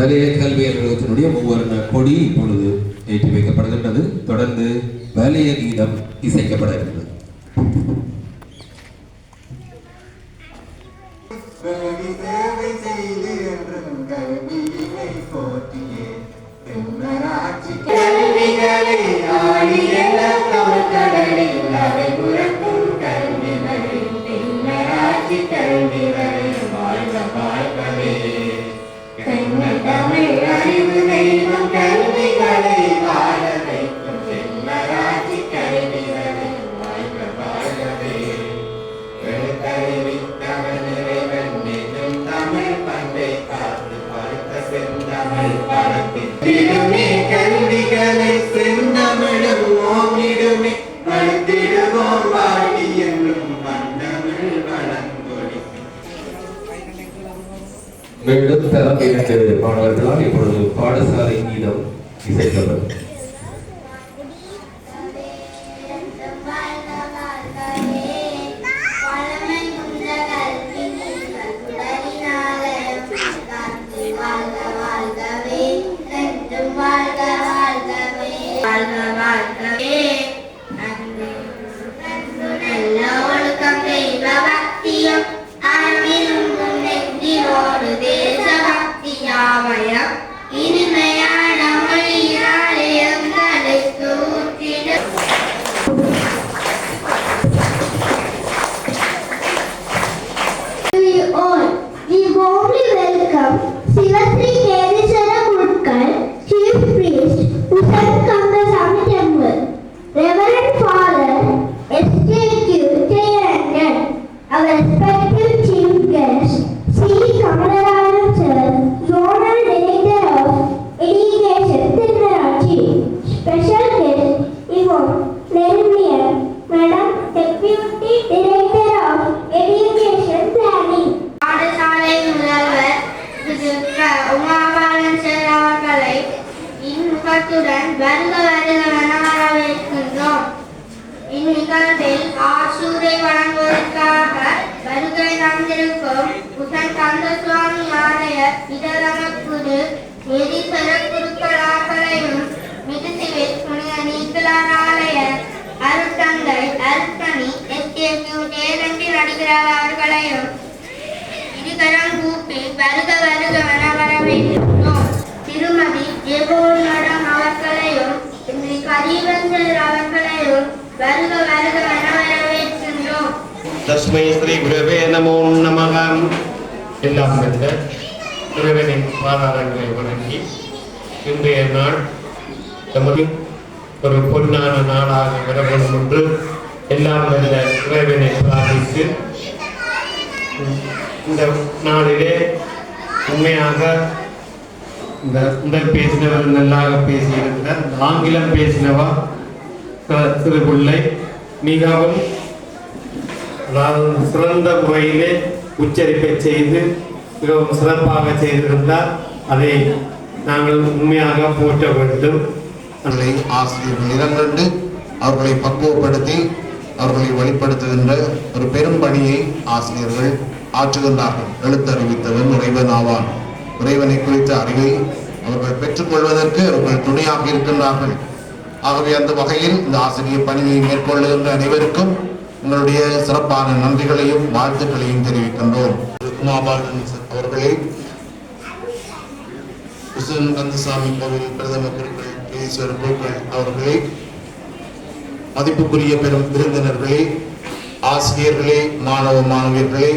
பழைய கல்வி அலுவலகத்தினுடைய மூவர்ண கொடி இப்பொழுது ஏற்றி வைக்கப்படுகின்றது. தொடர்ந்து வலைய கீதம் இசைக்கப்பட இருக்கிறது கல்வி தரம் இரண்டு மாணவர்களால் இப்பொழுது பாடசாலை கீதம் இசைக்கப்படும். வருகவென வரவேற்கின்றோம். இந்நிகழ்வில் ஆசூரை வழங்குவதற்காக வருகை தந்திருக்கும் புதன் கந்தசுவாமி ஆலயர் இதரமக்குரு எரிசர குருக்களாக்களையும் மிகுதிவில் புனித நீக்கலார் ஆலயர் அருட்தந்தை அருட்பணி எஸ் கே கியூ ஜெயலண்டி நடிகரார் அவர்களையும் இருகரம் கூப்பி வருக வருகவென வரவேற்கின்றோம். திருமதி ஜெகோன் அவர்களையும் வருக வருகவென வரவேற்கின்றோம் தஸ்மை ஸ்ரீ குருவே நமோ நமக. எல்லாம் வந்த குருவனின் பாதாரங்களை வணங்கி இன்றைய நாள் நமது ஒரு பொன்னான நாளாக விடப்படும் என்று எல்லாம் வந்த இறைவனை பிரார்த்தித்து இந்த நாளிலே உண்மையாக இந்த முதல் பேசினவர் நல்லாக பேசியிருந்தார் ஆங்கிலம் பேசினவா சிறு பிள்ளை மிகவும் சிறந்த முறையிலே உச்சரிப்பை செய்து மிகவும் சிறப்பாக செய்திருந்தார் அதை நாங்கள் உண்மையாக போற்ற வேண்டும். அவர்களை ஆசிரியர்கள் இரண்டு அவர்களை பக்குவப்படுத்தி அவர்களை வழிப்படுத்துகின்ற ஒரு பெரும் பணியை ஆசிரியர்கள் ஆற்றுகின்றார்கள். எழுத்தறிவித்தவன் இறைவன் ஆவான் இறைவனை குறித்த அறிவை அவர்கள் பெற்றுக்கொள்வதற்கு அவர்கள் துணையாக இருக்கின்றார்கள். ஆகவே அந்த வகையில் இந்த ஆசிரியர் பணியை மேற்கொள்ளுகின்ற அனைவருக்கும் உங்களுடைய சிறப்பான நன்றிகளையும் வாழ்த்துக்களையும் தெரிவிக்கின்றோம். உமாபாலன் அவர்களை கிருஷ்ணன் கந்தசாமி கோவில் பிரதம குருக்கள் ஈஸ்வர குருக்கள் அவர்களே மதிப்புக்குரிய பெரும் விருந்தினர்களே ஆசிரியர்களே மாணவ மாணவியர்களே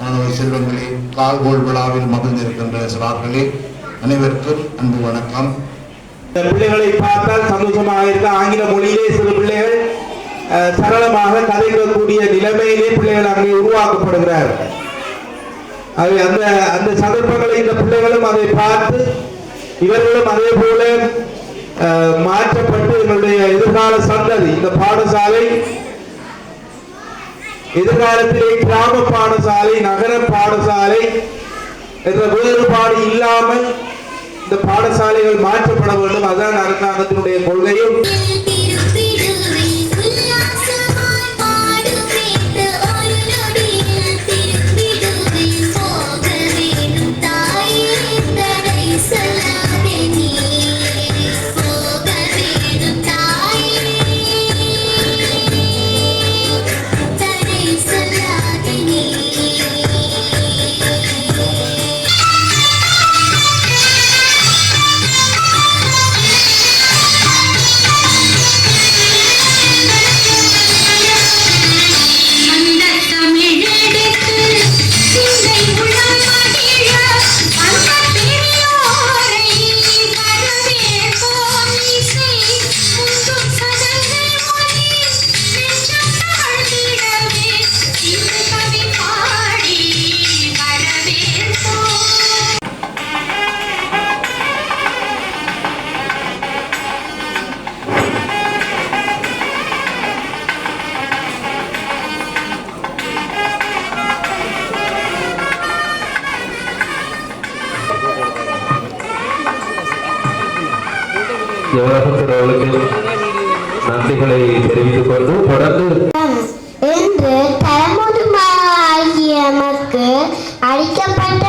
மாணவ செல்வங்களே கால்கோள் விழாவில் மகிழ்ந்திருக்கின்ற சிறார்களே அனைவருக்கும் அன்பு வணக்கம். இந்த பிள்ளைகளை பார்த்தால் சந்தோஷமாக இருக்க. ஆங்கில மொழியிலே சில பிள்ளைகள் அஹ், சரளமாக கதைக்கக்கூடிய நிலைமையிலே பிள்ளைகள் அங்கே உருவாக்கப்படுகிறார் அது அந்த அந்த சந்தர்ப்பங்களை இந்த பிள்ளைகளும் அதை பார்த்து இவர்களும் அதே போல அஹ், மாற்றப்பட்டு எங்களுடைய எதிர்கால சந்ததி இந்த பாடசாலை எதிர்காலத்திலே கிராம பாடசாலை நகர பாடசாலை என்ற வேறுபாடு இல்லாமல் இந்த பாடசாலைகள் மாற்றப்பட வேண்டும். அதான் அரசாங்கத்தினுடைய கொள்கையும். யோகத்திற்கு நன்றிகளை தெரிவித்துக் கொண்டு தொடர்ந்து என்று தலைமுதுமாகிய எமக்கு அளிக்கப்பட்ட